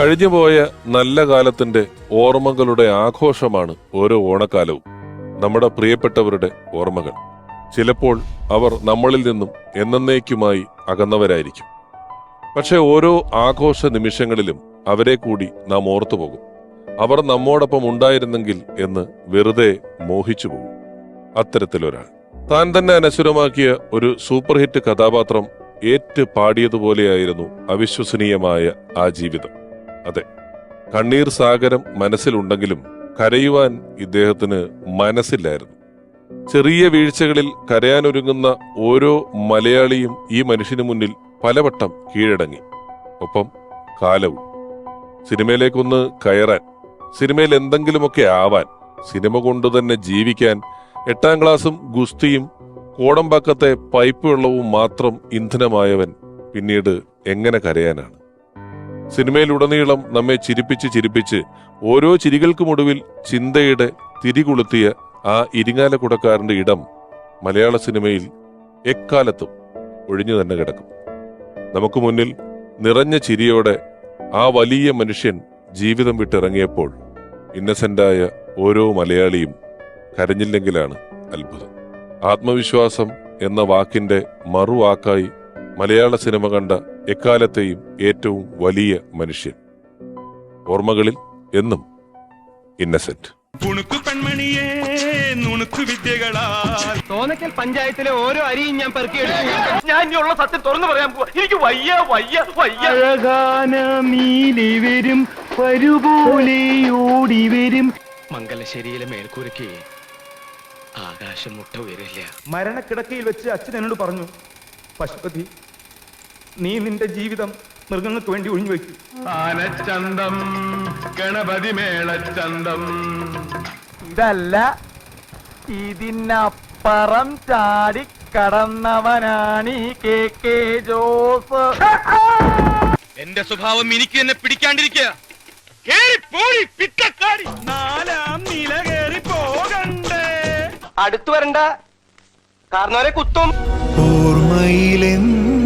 കഴിഞ്ഞുപോയ നല്ല കാലത്തിന്റെ ഓർമ്മകളുടെ ആഘോഷമാണ് ഓരോ ഓണക്കാലവും. നമ്മുടെ പ്രിയപ്പെട്ടവരുടെ ഓർമ്മകൾ. ചിലപ്പോൾ അവർ നമ്മളിൽ നിന്നും എന്നേക്കുമായി അകന്നവരായിരിക്കും. പക്ഷെ ഓരോ ആഘോഷ നിമിഷങ്ങളിലും അവരെ കൂടി നാം ഓർത്തുപോകും അവർ നമ്മോടൊപ്പം ഉണ്ടായിരുന്നെങ്കിൽ എന്ന് വെറുതെ മോഹിച്ചു പോകും. അത്തരത്തിലൊരാൾ താൻ തന്നെ അനശ്വരമാക്കിയ ഒരു സൂപ്പർ ഹിറ്റ് കഥാപാത്രം ഏറ്റ് പാടിയതുപോലെയായിരുന്നു അവിശ്വസനീയമായ ആ ജീവിതം. അതെ കണ്ണീർ സാഗരം മനസ്സിലുണ്ടെങ്കിലും കരയുവാൻ ഇദ്ദേഹത്തിന് മനസ്സില്ലായിരുന്നു. ചെറിയ വീഴ്ചകളിൽ കരയാനൊരുങ്ങുന്ന ഓരോ മലയാളിയും ഈ മനുഷ്യന് മുന്നിൽ പലവട്ടം കീഴടങ്ങി. ഒപ്പം കാലവും. സിനിമയിലേക്കൊന്ന് കയറാൻ സിനിമയിൽ എന്തെങ്കിലുമൊക്കെ ആവാൻ സിനിമ കൊണ്ട് തന്നെ ജീവിക്കാൻ എട്ടാം ക്ലാസ്സും ഗുസ്തിയും കോടമ്പാക്കത്തെ പൈപ്പ് വെള്ളവും മാത്രം ഇന്ധനമായവൻ പിന്നീട് എങ്ങനെ കരയാനാണ്? സിനിമയിലുടനീളം നമ്മെ ചിരിപ്പിച്ച് ചിരിപ്പിച്ച് ഓരോ ചിരികൾക്കുമൊടുവിൽ ചിന്തയുടെ തിരികൊളുത്തിയ ആ ഇരിങ്ങാലക്കുടക്കാരന്റെ ഇടം മലയാള സിനിമയിൽ എക്കാലത്തും ഒഴിഞ്ഞു തന്നെ കിടക്കും. നമുക്ക് മുന്നിൽ നിറഞ്ഞ ചിരിയോടെ ആ വലിയ മനുഷ്യൻ ജീവിതം വിട്ടിറങ്ങിയപ്പോൾ ഇന്നസെന്റായ ഓരോ മലയാളിയും കരഞ്ഞില്ലെങ്കിലാണ് അത്ഭുതം. ആത്മവിശ്വാസം എന്ന വാക്കിന്റെ മറുവാക്കായി മലയാള സിനിമ കണ്ട എക്കാലത്തെയും ഏറ്റവും വലിയ മനുഷ്യൻ. ഓർമ്മകളിൽ എന്നും ഇന്നസെന്റ് കുണുക്കു പെൺമണിയേ നുണുക്കു വിദ്യകളാൽ. തോന്നക്കൽ പഞ്ചായത്തിലെ ഓരോ അരിയും ഞാൻ പെറുക്കിയെടുക്കും ഞാൻ ഇനിയുള്ള സത്യം തുറന്നു പറയാൻ പോവാ. എനിക്ക് വയ്യ വയ്യ വയ്യ. അഴകാന നീലി വരും പരുപോലെ ഓടി വരും. മംഗലശ്ശേരിയിലെ മേൽക്കൂരയ്ക്ക് ആകാശം മുട്ട ഉയരില്ല. മരണക്കിടക്കയിൽ വെച്ച് അച്ഛൻ എന്നോട് പറഞ്ഞു പശുപതി നീ നിന്റെ ജീവിതം മൃഗങ്ങൾക്ക് വേണ്ടി ഒഴിഞ്ഞു വയ്ക്കും. ആനച്ചന്തം ഗണപതി മേളച്ചന്തം ഇതല്ല ഇതിനപ്പുറം ചാടി കടന്നവനാണ് ഈ കെ കെ ജോസ് എന്റെ സ്വഭാവം എനിക്ക് തന്നെ പിടിക്കാണ്ടിരിക്കുക. നാലാം നില കേറി പോകണ്ടേ അടുത്തു വരണ്ട. കാരണവരെ കുത്തും. ഓർമ്മയിലെന്നും